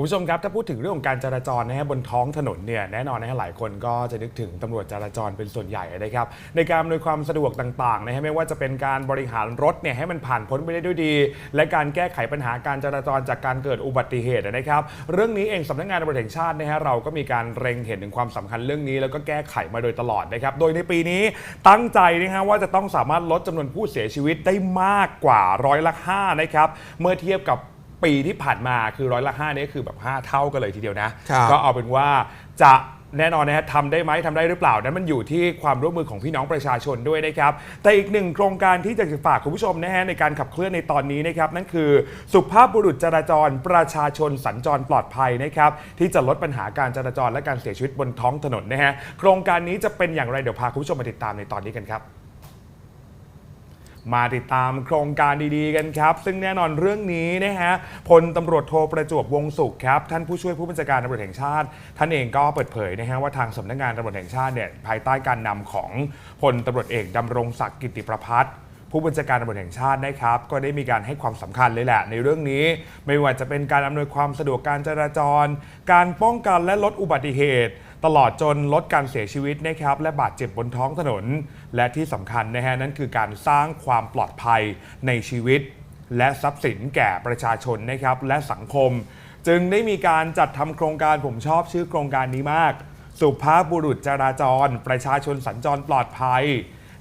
คุณผู้ชมครับ ถ้าพูดถึงเรื่องของการจราจรนะฮะบนท้องถนนเนี่ยแน่นอนนะฮะหลายคนก็จะนึกถึงตำรวจจราจรเป็นส่วนใหญ่นะครับในการอำนวยความสะดวกต่างๆนะฮะไม่ว่าจะเป็นการบริหารรถเนี่ยให้มันผ่านพ้นไปได้ด้วยดี และการแก้ไขปัญหาการจราจรจากการเกิดอุบัติเหตุนะครับเรื่องนี้เองสำนักงานตำรวจแห่งชาตินะฮะเราก็มีการเร็งเห็นถึงความสำคัญเรื่องนี้ แล้วก็แก้ไขมาโดยตลอดนะครับโดยในปีนี้ตั้งใจนะฮะว่าจะต้องสามารถลดจำนวนผู้เสียชีวิตได้มากกว่าร้อยละ5นะครับเมื่อเทียบกับ ปีที่ผ่านมาคือร้อยละ5นี่คือแบบ 5 เท่ากันเลยทีเดียวนะครับก็เอาเป็นว่าจะแน่นอนนะฮะทำได้ไหมทำได้หรือเปล่า นั้นมันอยู่ที่ความร่วมมือของพี่น้องประชาชนด้วยนะครับ แต่อีกหนึ่งโครงการที่จะฝากคุณผู้ชมนะฮะในการขับเคลื่อนในตอนนี้นะครับ นั่นคือสุภาพบุรุษจราจรประชาชนสัญจรปลอดภัยนะครับ ที่จะลดปัญหาการจราจรและการเสียชีวิตบนท้องถนนนะฮะโครงการนี้จะเป็นอย่างไรเดี๋ยวพาคุณผู้ชมมาติดตามในตอนนี้กันครับ มาติดตามโครงการดีๆกันครับ ซึ่งแน่นอนเรื่องนี้นะฮะพลตำรวจโทรประจวบวงศุขครับ ท่านผู้ช่วยผู้บัญชาการตำรวจแห่งชาติ ท่านเองก็เปิดเผยนะฮะว่าทางสำนักงานตำรวจแห่งชาติเนี่ยภายใต้การนำของพลตำรวจเอกดำรงศักดิ์กิติประพัฒน์ผู้บัญชาการตำรวจแห่งชาตินะครับ ก็ได้มีการให้ความสำคัญเลยแหละ ในเรื่องนี้ไม่ว่าจะเป็นการอำนวยความสะดวกการจราจร การป้องกันและลดอุบัติเหตุ ตลอดจนลดการเสียชีวิตนะครับและบาดเจ็บบนท้องถนน และที่สำคัญนะฮะนั่นคือการสร้างความปลอดภัยในชีวิต และทรัพย์สินแก่ประชาชนนะครับและสังคม จึงได้มีการจัดทำโครงการผมชอบชื่อโครงการนี้มาก สุภาพบุรุษจราจร ประชาชนสัญจรปลอดภัย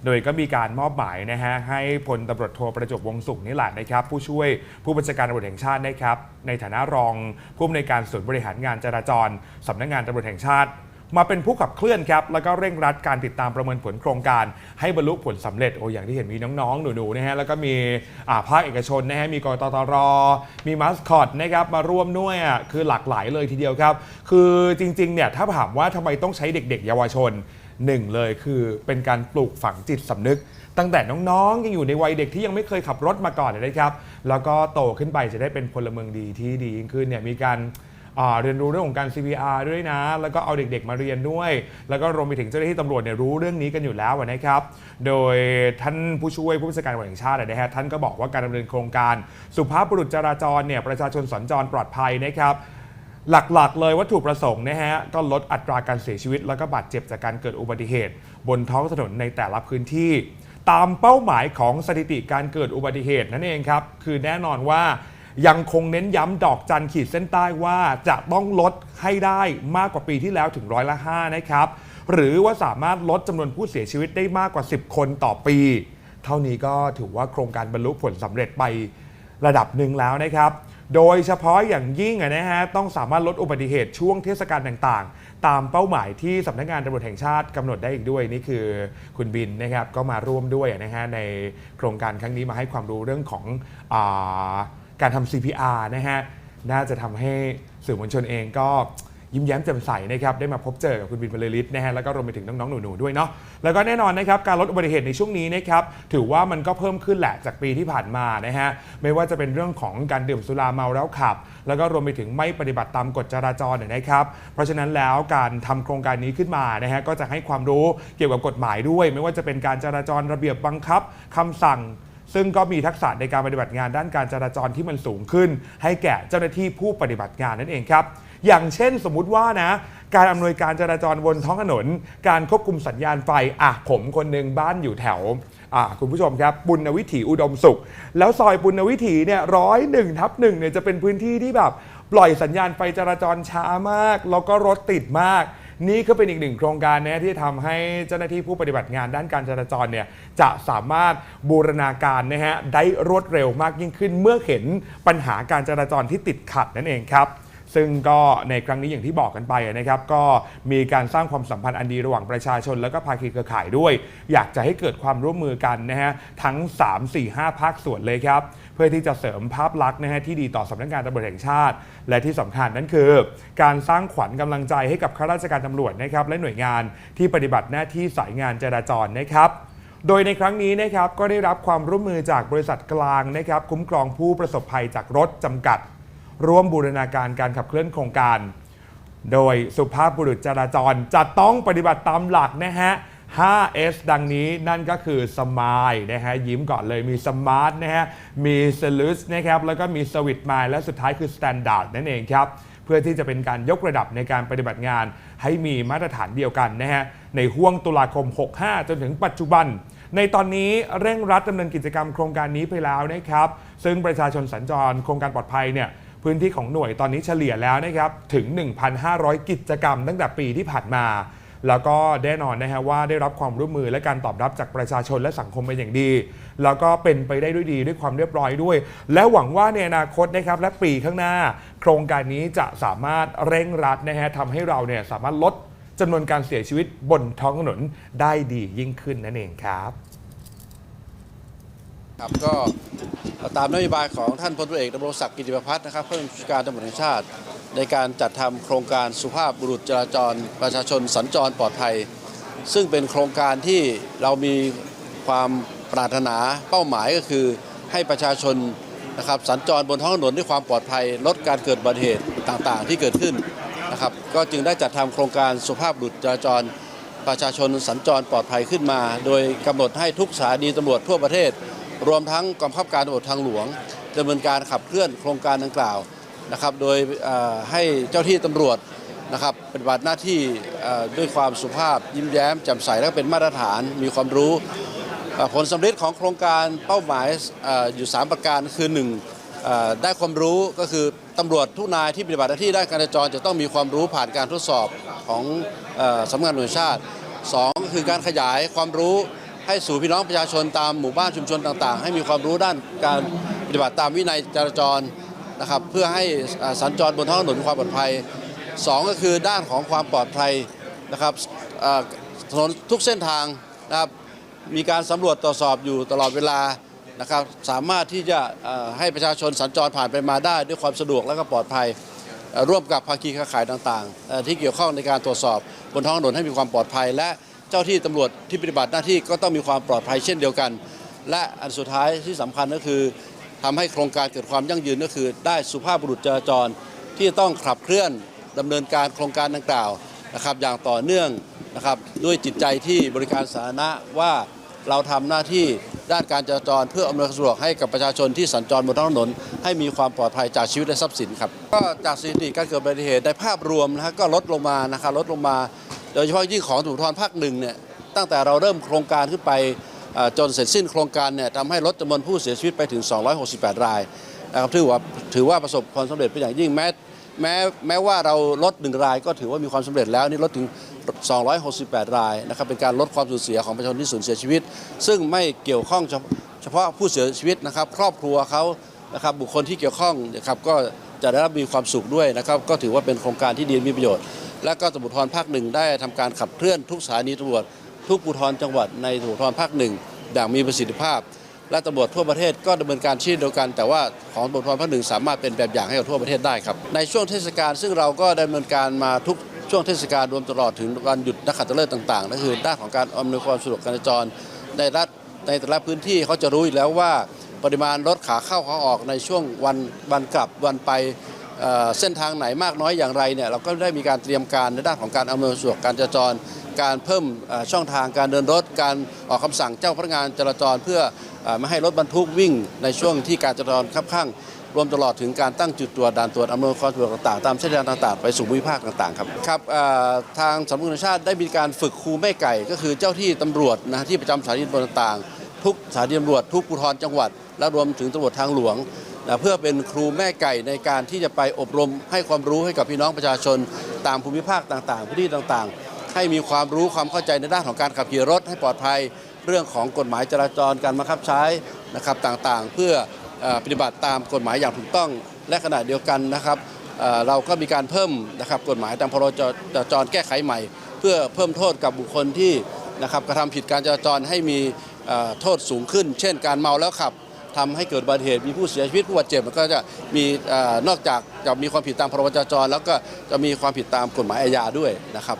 โดยก็มีการมอบหมายนะฮะให้พลตำรวจโทประจวบวงศุขนี่แหละนะครับ ผู้ช่วยผู้บัญชาการตำรวจแห่งชาตินะครับ ในฐานะรองผู้อำนวยการศูนย์บริหารงานจราจรสำนักงานตำรวจแห่งชาติ มาเป็นผู้ขับเคลื่อนครับ แล้วก็เร่งรัดการติดตามประเมินผลโครงการ ให้บรรลุผลสำเร็จโอ้อย่างที่เห็นมีน้องๆ หนูๆนะฮะแล้วก็มีภาคเอกชนนะฮะมีกตตร มีมาสคอตนะครับมาร่วมด้วยอะคือหลากหลายเลยทีเดียวครับ คือจริงๆเนี่ยถ้าถามว่าทำไมต้องใช้เด็ก ๆ เยาวชนหนึ่งเลยคือเป็นการปลูกฝังจิตสำนึก ตั้งแต่น้องๆยังอยู่ในวัยเด็กที่ยังไม่เคยขับรถมาก่อนนะครับ แล้วก็โตขึ้นไปจะได้เป็นพลเมืองดีที่ดียิ่งขึ้นเนี่ยมีการ เรียนรู้เรื่องของการ CPR ด้วยนะ แล้วก็เอาเด็กๆมาเรียนด้วย แล้วก็รวมไปถึงเจ้าหน้าที่ตำรวจเนี่ยรู้เรื่องนี้กันอยู่แล้วนะครับ โดยท่านผู้ช่วยผู้บัญชาการตำรวจแห่งชาตินะฮะท่านก็บอกว่าการดำเนินโครงการ สุภาพบุรุษจราจรเนี่ยประชาชนสัญจรปลอดภัยนะครับหลักๆ เลยวัตถุประสงค์นะฮะก็ลดอัตราการเสียชีวิต แล้วก็บาดเจ็บจากการเกิดอุบัติเหตุ บนท้องถนนในแต่ละพื้นที่ ตามเป้าหมายของสถิติการเกิดอุบัติเหตุนั่นเองครับ คือแน่นอนว่า ยังคงเน้นย้ำดอกจันขีดเส้นใต้ว่าจะต้องลดให้ได้มากกว่าปีที่แล้วถึงร้อยละ5นะครับหรือว่าสามารถลดจำนวนผู้เสียชีวิตได้มากกว่า 10 คนต่อปี เท่านี้ก็ถือว่าโครงการบรรลุผลสำเร็จไประดับหนึ่งแล้วนะครับ โดยเฉพาะอย่างยิ่งนะฮะต้องสามารถลดอุบัติเหตุช่วงเทศกาลต่างๆ ตามเป้าหมายที่สำนักงานตำรวจแห่งชาติกำหนดได้อีกด้วยนี่คือคุณบินนะครับก็มาร่วมด้วยนะฮะในโครงการครั้งนี้มาให้ความรู้เรื่องของอา การทำ CPR นะฮะน่าจะทำให้สื่อมวลชนเองก็ยิ้มแย้มแจ่มใสนะครับได้มาพบเจอกับคุณบินบรรลอฤทธิ์นะฮะแล้วก็รวมไปถึงน้องๆหนูๆด้วยเนาะแล้วก็แน่นอนนะครับการลดอุบัติเหตุในช่วงนี้นะครับถือว่ามันก็เพิ่มขึ้นแหละจากปีที่ผ่านมานะฮะไม่ว่าจะเป็นเรื่องของการดื่มสุราเมาแล้วขับ แล้วก็รวมไปถึงไม่ปฏิบัติตามกฎจราจรเนี่ยนะครับ เพราะฉะนั้นแล้วการทำโครงการนี้ขึ้นมานะฮะก็จะให้ความรู้เกี่ยวกับกฎหมายด้วย ไม่ว่าจะเป็นการจราจรระเบียบบังคับคำสั่ง ซึ่งก็มีทักษะในการปฏิบัติงานด้านการจราจรที่มันสูงขึ้น ให้แก่เจ้าหน้าที่ผู้ปฏิบัติงานนั่นเองครับ อย่างเช่นสมมุติว่านะการอำนวยการจราจรบนท้องถนน การควบคุมสัญญาณไฟอะผมคนหนึ่งบ้านอยู่แถวอะคุณผู้ชมครับบุญวิถีอุดมสุข แล้วซอยบุญวิถีเนี่ยร้อยหนึ่งทับหนึ่งเนี่ยจะเป็นพื้นที่ที่แบบ ปล่อยสัญญาณไฟจราจรช้ามาก แล้วก็รถติดมาก นี่ก็เป็นอีกหนึ่งโครงการนะที่ทำให้เจ้าหน้าที่ผู้ปฏิบัติงานด้านการจราจรเนี่ยจะสามารถบูรณาการนะฮะได้รวดเร็วมากยิ่งขึ้นเมื่อเห็นปัญหาการจราจรที่ติดขัดนั่นเองครับ ซึ่งก็ในครั้งนี้อย่างที่บอกกันไปนะครับ ก็มีการสร้างความสัมพันธ์อันดีระหว่างประชาชน และก็ภาคีเครือข่ายด้วย อยากจะให้เกิดความร่วมมือกันนะฮะทั้ง 3 4 5 ภาคส่วนเลยครับ เพื่อที่จะเสริมภาพลักษณ์นะฮะที่ดีต่อสำนักงานตำรวจแห่งชาติ และที่สำคัญนั่นคือ การสร้างขวัญกำลังใจให้กับข้าราชการตำรวจนะครับและหน่วยงานที่ปฏิบัติหน้าที่สายงานจราจรนะครับโดยในครั้งนี้นะครับก็ได้รับความร่วมมือจากบริษัทกลางนะครับคุ้มครองผู้ประสบภัยจากรถจำกัด ร่วมบูรณาการการขับเคลื่อนโครงการ โดยสุภาพบุรุษจราจรจะต้องปฏิบัติตามหลักนะฮะ 5S ดังนี้นั่นก็คือ Smile นะฮะ ยิ้มก่อนเลยมี Smart นะฮะ มี s e l u s นะครับ แล้วก็มี s w i t Mind และสุดท้ายคือ Standard นั่นเองครับ เพื่อที่จะเป็นการยกระดับในการปฏิบัติงาน ให้มีมาตรฐานเดียวกันนะฮะ ในห่วงตุลาคม 65 จนถึงปัจจุบัน ในตอนนี้เร่งรัดดำเนินกิจกรรมโครงการนี้ไปแล้วนะครับ ซึ่งประชาชนสัญจรโครงการปลอดภัยเนี่ย พื้นที่ของหน่วยตอนนี้เฉลี่ยแล้วนะครับถึง 1,500 กิจกรรมตั้งแต่ปีที่ผ่านมา แล้วก็แน่นอนนะฮะว่าได้รับความร่วมมือและการตอบรับจากประชาชนและสังคมเป็นอย่างดี แล้วก็เป็นไปได้ด้วยดีด้วยความเรียบร้อยด้วย และหวังว่าในอนาคตนะครับและปีข้างหน้า โครงการนี้จะสามารถเร่งรัดนะฮะทำให้เราเนี่ยสามารถลดจำนวนการเสียชีวิตบนท้องถนนได้ดียิ่งขึ้นนั่นเองครับ ครับก็ตามนโยบายของท่านพลตรวจเอกดำรงศักดิ์กิติประพัฒน์นะครับผู้บัญชาการตำรวจแห่งชาติ ในการจัดทำโครงการสุภาพบุรุษจราจร ประชาชนสัญจรปลอดภัย ซึ่งเป็นโครงการที่เรามีความปรารถนาเป้าหมายก็คือให้ประชาชนนะครับสัญจรบนท้องถนนด้วยความปลอดภัย ลดการเกิดอุบัติเหตุต่างๆ ที่เกิดขึ้นนะครับก็จึงได้จัดทำโครงการสุภาพบุรุษจราจรประชาชนสัญจรปลอดภัยขึ้นมา โดยกำหนดให้ทุกสถานีตำรวจทั่วประเทศ รวมทั้งกองบังคับการตำรวจทางหลวงดำเนินการขับเคลื่อนโครงการดังกล่าวนะครับ โดยให้เจ้าที่ตำรวจนะครับปฏิบัติหน้าที่ด้วยความสุภาพยิ้มแย้มแจ่มใสและเป็นมาตรฐานมีความรู้ ผลสำเร็จของโครงการเป้าหมายอยู่ 3 ประการคือ1เอ่อได้ความรู้ก็คือตำรวจทุกนายที่ปฏิบัติหน้าที่ด้านการจราจรจะต้องมีความรู้ผ่านการทดสอบของสำนักงานตำรวจแห่งชาติสองคือการขยายความรู้ ให้สู่พี่น้องประชาชนตามหมู่บ้านชุมชนต่างๆ ให้มีความรู้ด้านการปฏิบัติตามวินัยจราจรนะครับเพื่อให้สัญจรบนท้องถนนความปลอดภัยสองก็คือด้านของความปลอดภัยนะครับถนนทุกเส้นทางนะครับมีการสำรวจตรวจสอบอยู่ตลอดเวลานะครับสามารถที่จะให้ประชาชนสัญจรผ่านไปมาได้ด้วยความสะดวกและก็ปลอดภัย ร่วมกับภาคีเครือข่ายต่างๆ ที่เกี่ยวข้องในการตรวจสอบบนท้องถนนให้มีความปลอดภัยและ เจ้าที่ตำรวจที่ปฏิบัติหน้าที่ก็ต้องมีความปลอดภัยเช่นเดียวกัน และอันสุดท้ายที่สำคัญก็คือทำให้โครงการเกิดความยั่งยืนก็คือ ได้สุภาพบุรุษจราจรที่ต้องขับเคลื่อนดำเนินการโครงการดังกล่าวนะครับอย่างต่อเนื่องนะครับด้วยจิตใจที่บริการสาธารณะว่าเราทำหน้าที่ด้านการจราจรเพื่ออำนวยความสะดวกให้กับประชาชนที่สัญจรบนท้องถนน ให้มีความปลอดภัยจากชีวิตและทรัพย์สินครับก็จากสถิติการเกิดอุบัติเหตุในภาพรวมนะฮะก็ลดลงมานะครับลดลงมา โดยเฉพาะยิ่ของถูกทรภาคหนึ่งเนี่ยตั้งแต่เราเริ่มโครงการขึ้นไปจนเสร็จสิ้นโครงการเนี่ยทำให้ลดจำนวนผู้เสียชีวิตไปถึง 268 รายนะครับถือว่าถือว่าประสบความสำเร็จเป็นอย่างยิ่งแม้แม้แม้ว่าเราลดหนึ่งรายก็ถือว่ามีความสำเร็จแล้วนี่ลดถึง 268 รายนะครับเป็นการลดความสูญเสียของประชาชนที่สูญเสียชีวิต ซึ่งไม่เกี่ยวข้องเฉพาะเฉพาะผู้เสียชีวิตนะครับ ครอบครัวเขานะครับบุคคลที่เกี่ยวข้องนะครับก็จะได้รับมีความสุขด้วยนะครับ ก็ถือว่าเป็นโครงการที่ดีมีประโยชน์ และก็ตำรวจภูธรภาคหนึ่งได้ทำการขับเคลื่อนทุกสถานีตำรวจ ทุกภูธรจังหวัดในตำรวจภูธรภาคหนึ่งอย่างมีประสิทธิภาพ และตำรวจทั่วประเทศก็ดำเนินการเช่นเดียวกัน แต่ว่าของตำรวจภูธรภาคหนึ่งสามารถเป็นแบบอย่างให้กับทั่วประเทศได้ครับในช่วงเทศกาลซึ่งเราก็ดำเนินการมาทุกช่วงเทศกาลรวมตลอดถึงวันหยุดนักขัตฤกษ์ต่างๆนั่นคือด้านของการอำนวยความสะดวกการจราจรในรัฐในแต่ละพื้นที่เขาจะรู้อยู่แล้วว่าปริมาณรถขาเข้าขาออกในช่วงวันวันกลับวันไป เส้นทางไหนมากน้อยอย่างไรเนี่ยเราก็ได้มีการเตรียมการในด้านของการอำนวยความสะดวกการจราจร การเพิ่มช่องทางการเดินรถ การออกคำสั่งเจ้าพนักงานจราจร เพื่ออไม่ให้รถบรรทุกวิ่ง ในช่วงที่การจราจรคับข้างรวมตลอดถึงการตั้งจุดตรวจด่านตรวจอำนวยความสะดวกต่างๆ ตามเส้นทางต่างๆ ไปสู่ภูมิภาคต่างๆ ครับครับทางสำนักงานชาติได้มีการฝึกครูแม่ไก่ ก็คือเจ้าที่ตำรวจนะที่ประจำสถานีตำรวจต่างๆ ทุกสถานีตำรวจทุกภูธรจังหวัด และรวมถึงตำรวจทางหลวง นะเพื่อเป็นครูแม่ไก่ในการที่จะไปอบรมให้ความรู้ให้กับพี่น้องประชาชน ตามภูมิภาคต่างๆพื้นที่ต่างๆ ให้มีความรู้ความเข้าใจในด้านของการขับขี่รถให้ปลอดภัย เรื่องของกฎหมายจราจรการบังคับใช้นะครับต่างๆ เพื่ออปฏิบัติตามกฎหมายอย่างถูกต้อง และขณะเดียวกันนะครับเราก็มีการเพิ่มนะครับกฎหมายตามพรบจราจรแก้ไขใหม่ เพื่อเพิ่มโทษกับบุคคลที่นะครับกระทำผิดการจราจรให้มีโทษสูงขึ้น เช่น การเมาแล้วขับ ทำให้เกิดอุบัติเหตุมีผู้เสียชีวิตผู้บาดเจ็บมันก็จะมีนอกจากจะมีความผิดตามพรบจราจร แล้วก็จะมีความผิดตามกฎหมายอาญาด้วยนะครับ